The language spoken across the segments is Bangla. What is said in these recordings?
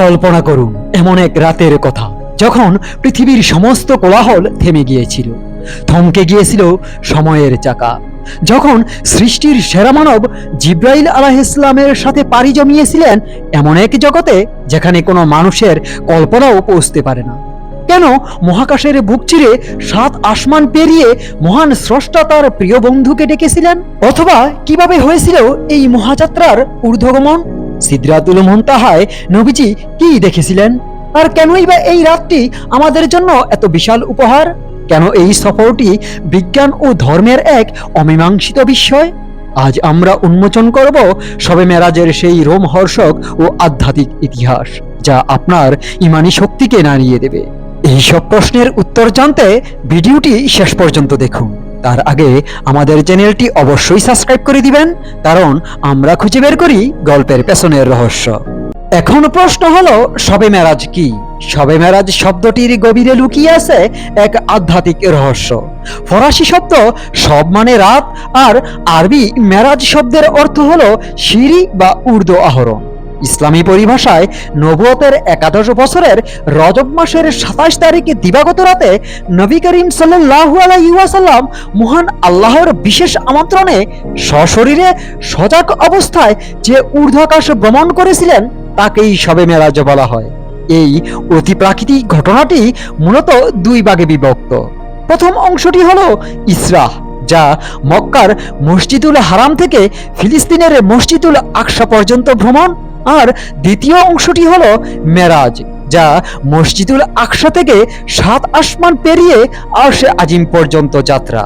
কল্পনা করুন, এমন এক রাতের কথা, যখন পৃথিবীর সমস্ত কোলাহল থেমে গিয়েছিল। থমকে গিয়েছিল সময়ের চাকা। যখন সৃষ্টির সেরা মানব জিব্রাইল আলাহ ইসলামের সাথে পাড়ি জমিয়েছিলেন, এমন এক জগতে যেখানে কোনো মানুষের কল্পনাও পৌঁছতে পারে না। কেন মহাকাশের বুক চিরে সাত আসমান পেরিয়ে মহান স্রষ্টা তার প্রিয় বন্ধুকে ডেকেছিলেন? অথবা কীভাবে হয়েছিল এই মহাযাত্রার ঊর্ধ্বগমন? সিদ্রাতুল মুনতাহায় নবীজি কি দেখেছিলেন? আর কেনই বা এই রাতটি আমাদের জন্য এত বিশাল উপহার? কেন এই সফরটি বিজ্ঞান ও ধর্মের এক অমীমাংসিত বিষয় আজ আমরা উন্মোচন করব সবে মেরাজের সেই রোমহর্ষক ও আধ্যাত্মিক ইতিহাস, যা আপনার ইমানি শক্তিকে নাড়িয়ে দেবে। এই সব প্রশ্নের উত্তর জানতে ভিডিওটি শেষ পর্যন্ত দেখুন। তার আগে আমাদের চ্যানেলটি অবশ্যই সাবস্ক্রাইব করে দিবেন, কারণ আমরা খুঁজে বের করি গল্পের পেছনের রহস্য। এখন প্রশ্ন হলো সবে মেরাজ কি? সবে মেরাজ শব্দটির গভীরে লুকিয়ে আছে এক আধ্যাত্মিক রহস্য। ফরাসি শব্দ সব মানে রাত, আর আরবি মেরাজ শব্দের অর্থ হলো সিঁড়ি বা উর্দু আহরণ। ইসলামী পরিভাষায় নবুয়তের একাদশ বছরের রজব মাসের সাতাশ তারিখে দিবাগত রাতে নবী করিম সাল্লাহু আলাইসাল্লাম মহান আল্লাহর বিশেষ আমন্ত্রণে সশরীরে সজাগ অবস্থায় যে ঊর্ধ্বাকাশ ভ্রমণ করেছিলেন, তাকেই সবে মেরাজ বলা হয়। এই অতিপ্রাকৃতিক ঘটনাটি মূলত দুই ভাগে বিভক্ত। প্রথম অংশটি হল ইসরাহ, যা মক্কার মসজিদুল হারাম থেকে ফিলিস্তিনের মসজিদুল আকসা পর্যন্ত ভ্রমণ আর দ্বিতীয় অংশটি হল মেরাজ, যা মসজিদুল আকসা থেকে সাত আসমান পেরিয়ে আরশে আজিম পর্যন্ত যাত্রা।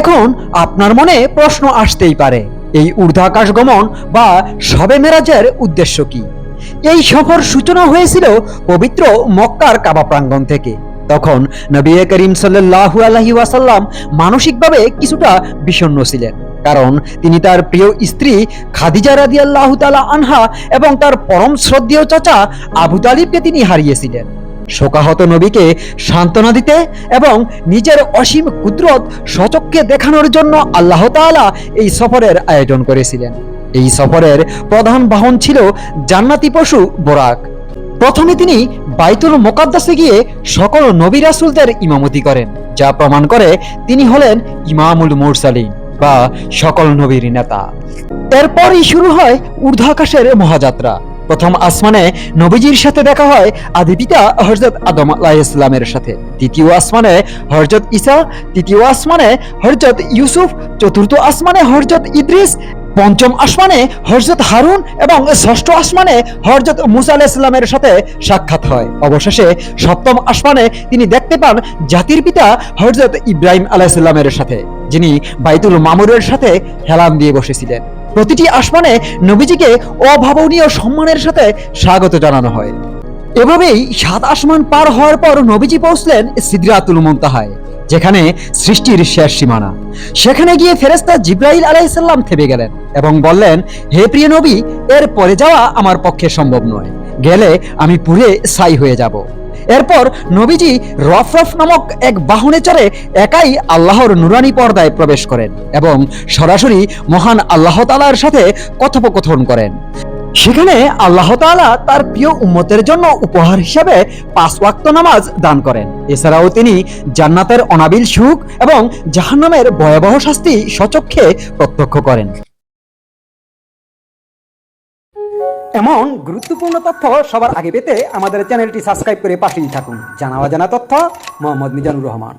এখন আপনার মনে প্রশ্ন আসতেই পারে, এই ঊর্ধ্বাকাশ গমন বা সবে মেরাজের উদ্দেশ্য কি? এই সফর সূচনা হয়েছিল পবিত্র মক্কার কাবা প্রাঙ্গণ থেকে। তখন নবী করিম সাল্লাল্লাহু আলাইহি ওয়াসাল্লাম মানসিকভাবে কিছুটা বিষণ্ণ ছিলেন। কারণ তিনি তার প্রিয় স্ত্রী খাদিজা রাদিয়াল্লাহু তাআলা আনহা এবং তার পরম শ্রদ্ধেয় চাচা আবু তালিবকে তিনি হারিয়েছিলেন। শোকাহত নবীকে সান্ত্বনা দিতে এবং নিজের অসীম কুদরত সচক্ষে দেখানোর জন্য আল্লাহ তাআলা এই সফরের আয়োজন করেছিলেন। এই সফরের প্রধান বাহন ছিল জান্নাতি পশু বোরাক। প্রথমে তিনি বাইতুল মোকাদ্দাসে গিয়ে সকল নবী রাসূলদের ইমামতি করেন, যা প্রমাণ করে তিনি হলেন ইমামুল মুরসালিন। বা সকল নবীর নেতা। এরপরই শুরু হয় ঊর্ধ্বাকাশের মহাযাত্রা। প্রথম আসমানে নবীজির সাথে দেখা হয় আদি পিতা হরজত আদম আলাহ ইসলামের সাথে। দ্বিতীয় আসমানে হরজত ইসা তৃতীয় আসমানে হরজত ইউসুফ, চতুর্থ আসমানে হরজত ইদ্রিস পঞ্চম আসমানে হরজত হারুন এবং ষষ্ঠ আসমানে হরজত মুসা আলাহ ইসলামের সাথে সাক্ষাৎ হয়। অবশেষে সপ্তম আসমানে তিনি দেখতে পান জাতির পিতা হরজত ইব্রাহিম আলাহ ইসলামের সাথে, যিনি বাইতুল মামুরের সাথে হেলান দিয়ে বসেছিলেন। প্রতিটি আসমানে নবীজিকে অভাবনীয় সম্মানের সাথে স্বাগত জানানো হয়। এভাবেই সাত আসমান পার হওয়ার পর নবীজি পৌঁছলেন সিদরাতুল মুনতাহায়। যেখানে সৃষ্টির শেষ সীমানা। সেখানে গিয়ে ফেরেস্তা জিব্রাইল আলাইসাল্লাম থেমে গেলেন এবং বললেন, হে প্রিয় নবী, এর পরে যাওয়া আমার পক্ষে সম্ভব নয়। গেলে আমি পুরে সাই হয়ে যাব। এরপর নবীজি রফরফ নামক এক বাহনে চড়ে একাই আল্লাহর নুরানি পর্দায় প্রবেশ করেন এবং সরাসরি মহান আল্লাহ তালার সাথে কথোপকথন করেন। সেখানে আল্লাহ তাআলা তার প্রিয় উম্মতের জন্য উপহার হিসাবে পাঁচ ওয়াক্ত নামাজ দান করেন। এছাড়াও তিনি জান্নাতের অনাবিল সুখ এবং জাহান্নামের ভয়াবহ শাস্তি সচক্ষে প্রত্যক্ষ করেন। এমন গুরুত্বপূর্ণ তথ্য সবার আগে পেতে আমাদের চ্যানেলটি সাবস্ক্রাইব করে পাশেই থাকুন। জানা অজানা তথ্য, মোহাম্মদ মিজানুর রহমান।